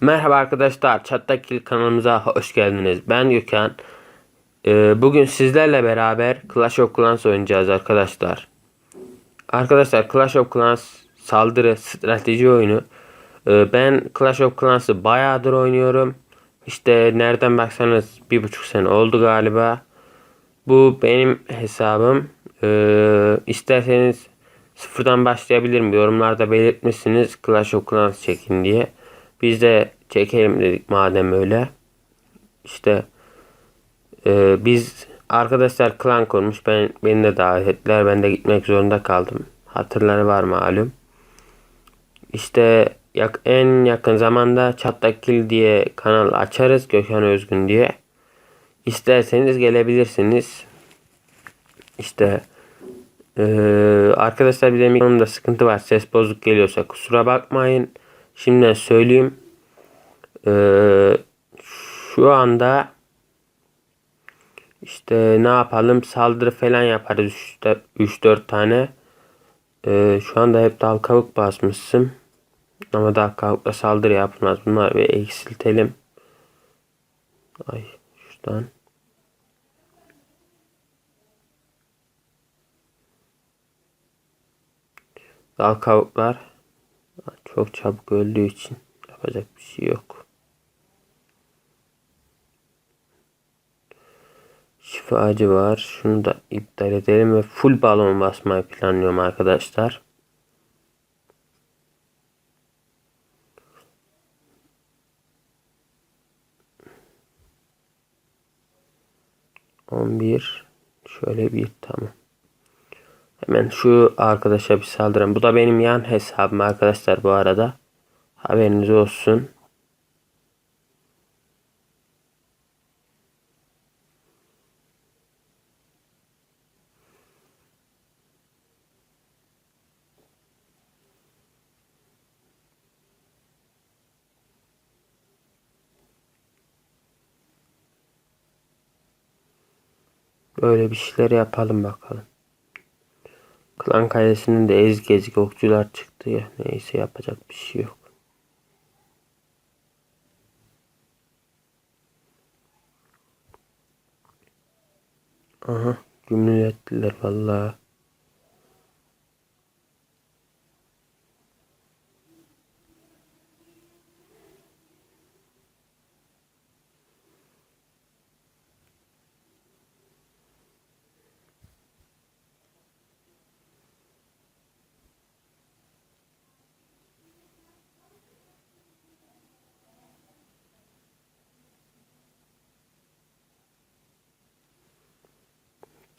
Merhaba arkadaşlar, Çatlak kanalımıza hoş geldiniz. Ben Gökhan. Ee, bugün sizlerle beraber Clash of Clans oynayacağız arkadaşlar. Arkadaşlar Clash of Clans saldırı strateji oyunu. Ee, ben Clash of Clans'ı bayağıdır oynuyorum. İşte nereden baksanız bir buçuk sene oldu galiba. Bu benim hesabım. Ee, isterseniz sıfırdan başlayabilirim. Yorumlarda belirtmişsiniz Clash of Clans çekin diye. Biz de çekelim dedik madem öyle. İşte e, biz arkadaşlar klan kurmuş. Ben beni de davet ettiler. Ben de gitmek zorunda kaldım. Hatırları var malum. İşte yak, en yakın zamanda Çatlakil diye kanal açarız. Gökhan Özgün diye. İsterseniz gelebilirsiniz. İşte ee, arkadaşlar bir de mikrofonumda sıkıntı var. Ses bozuk geliyorsa kusura bakmayın. Şimdiden söyleyeyim. Ee, şu anda işte ne yapalım saldırı falan yaparız 3-4 tane. Ee, şu anda hep dal kavuk basmışsın. Ama dal kavukla saldırı yapılmaz. Bunları bir eksiltelim. Ay şuradan. Dal kavuklar çok çabuk öldüğü için yapacak bir şey yok. Şifacı var. Şunu da iptal edelim ve full balon basmayı planlıyorum arkadaşlar. On bir. Şöyle bir tamam. Hemen şu arkadaşa bir saldırın. Bu da benim yan hesabım arkadaşlar bu arada. Haberiniz olsun. Böyle bir şeyler yapalım bakalım. Klan Kalesi'nin de ezik ezik okçular çıktı ya. Neyse yapacak bir şey yok. Aha gümrük ettiler vallahi.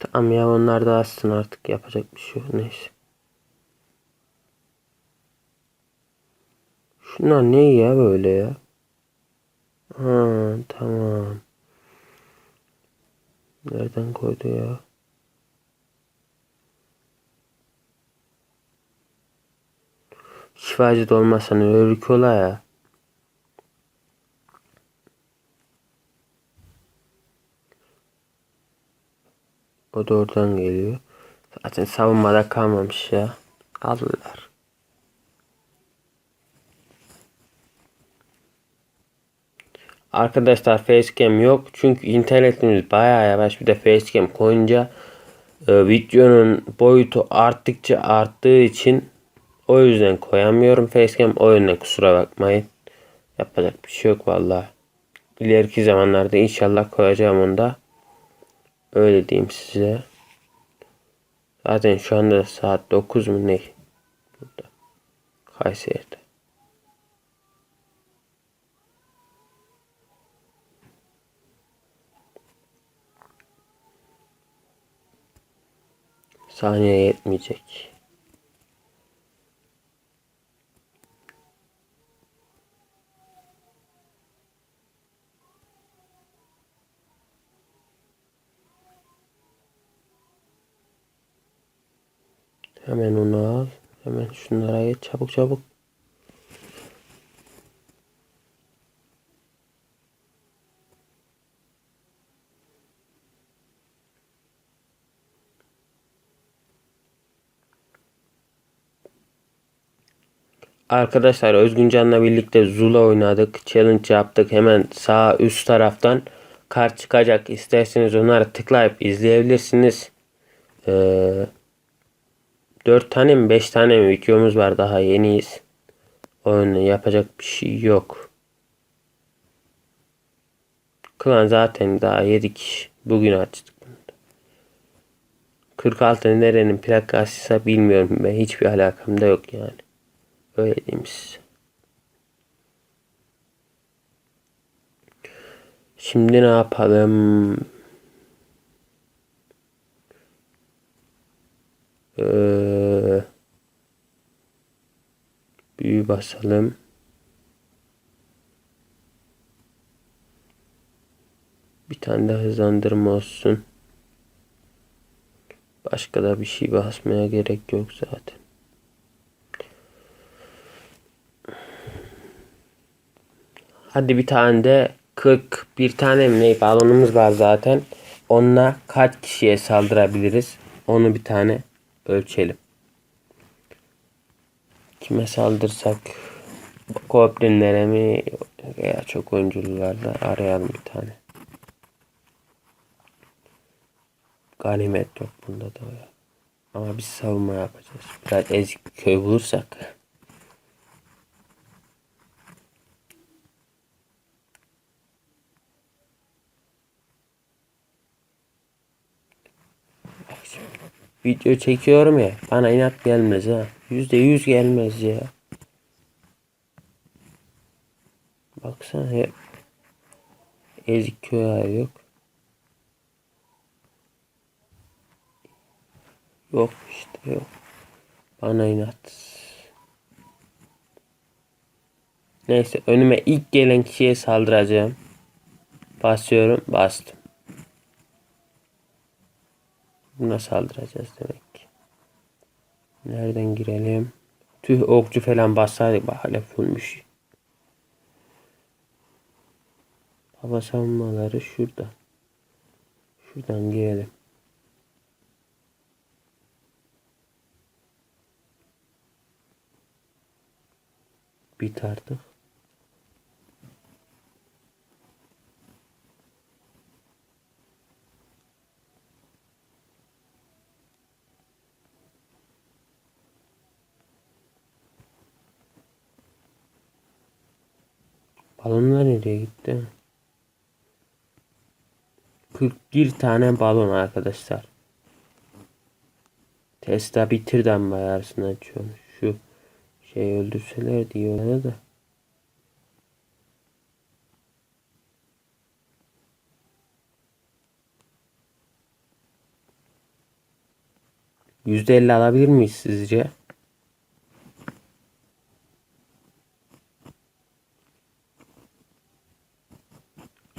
Tamam ya onlar da assın artık yapacak bir şey yok neyse. Şunlar ne ya böyle ya? Ha tamam. Nereden koydu ya? Şifacı da olmasa ne örüküyorlar ya. O da oradan geliyor. Zaten savunmada kalmamış ya. Alırlar. Arkadaşlar facecam yok. Çünkü internetimiz bayağı yavaş. Bir de facecam koyunca e, videonun boyutu arttıkça arttığı için o yüzden koyamıyorum facecam. O yüzden kusura bakmayın. Yapacak bir şey yok vallahi. İleriki zamanlarda inşallah koyacağım onu da. Öyle diyeyim size. Zaten şu anda saat 9 mu ne? Burada. Kayseri'de. Saniye yetmeyecek. Hemen onu al. Hemen şunlara geç çabuk çabuk. Arkadaşlar Özgüncan'la birlikte Zula oynadık. Challenge yaptık. Hemen sağ üst taraftan kart çıkacak. İsterseniz onları tıklayıp izleyebilirsiniz. Ee, 4 tane mi 5 tane mi videomuz var daha yeniyiz. Oyunu yapacak bir şey yok. Klan zaten daha 7 kişi. Bugün açtık. 46 nerenin plakasıysa bilmiyorum ben. Hiçbir alakam da yok yani. Öyle diyeyim size. Şimdi ne yapalım? Ee, büyü basalım. Bir tane de hızlandırma olsun. Başka da bir şey basmaya gerek yok zaten. Hadi bir tane de 40 bir tane mi ne balonumuz var zaten. Onunla kaç kişiye saldırabiliriz? Onu bir tane ölçelim. Kime saldırsak Goblinlere mi veya çok oyuncularda arayalım bir tane. Ganimet yok bunda da ya. Ama biz savunma yapacağız. Biraz ezik köy bulursak. Video çekiyorum ya. Bana inat gelmez ha. Yüzde yüz gelmez ya. Baksana hep ezik köy yok. Yok işte yok. Bana inat. Neyse önüme ilk gelen kişiye saldıracağım. Basıyorum. Bastım. Buna saldıracağız demek. Nereden girelim? Tüh okçu falan bassaydık bak hala fullmüş. Hava savunmaları şurada. Şuradan girelim. Bit artık. Balonlar nereye gitti? 41 tane balon arkadaşlar. Tesla bitirden bayarsın açıyorum. Şu şey öldürseler diyorlar da. Yüzde elli alabilir miyiz sizce?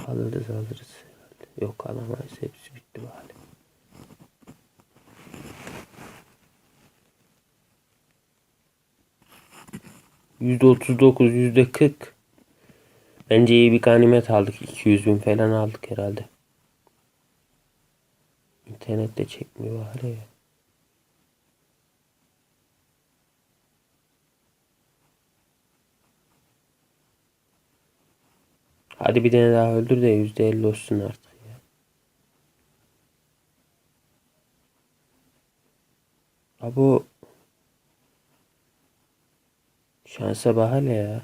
Alırız alırız. Yok alamayız. Hepsi bitti bari. Yüzde otuz dokuz, yüzde kırk. Bence iyi bir ganimet aldık. 200 bin falan aldık herhalde. İnternette çekmiyor bari ya. Hadi bir tane daha öldür de yüzde elli olsun artık ya. Abo şansa bak hele ya.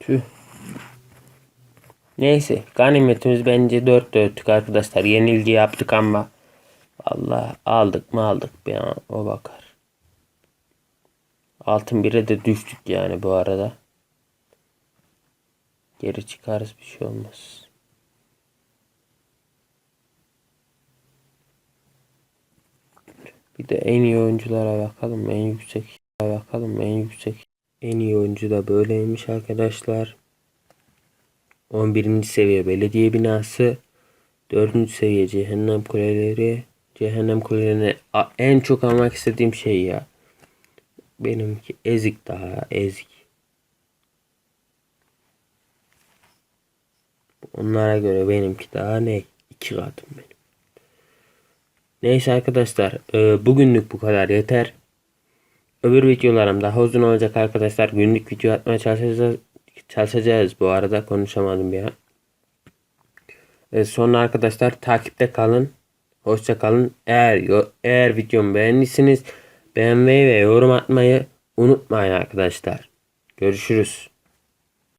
Tüh. Neyse ganimetimiz bence 4 dörtlük arkadaşlar. Yenilgi yaptık ama Allah aldık mı aldık bir an o bakar. Altın bire de düştük yani bu arada. Geri çıkarız bir şey olmaz. Bir de en iyi oyunculara bakalım. En yüksek bakalım. En yüksek. En iyi oyuncu da böyleymiş arkadaşlar. 11. seviye belediye binası. 4. seviye cehennem kuleleri. Cehennem kulelerine en çok almak istediğim şey ya. Benimki ezik daha ezik. Onlara göre benimki daha ne? iki katım benim. Neyse arkadaşlar e, bugünlük bu kadar yeter. Öbür videolarım daha uzun olacak arkadaşlar. Günlük video atmaya çalışacağız. Çalışacağız bu arada konuşamadım ya. E, sonra arkadaşlar takipte kalın. Hoşça kalın. Eğer eğer videomu beğendiyseniz beğenmeyi ve yorum atmayı unutmayın arkadaşlar. Görüşürüz.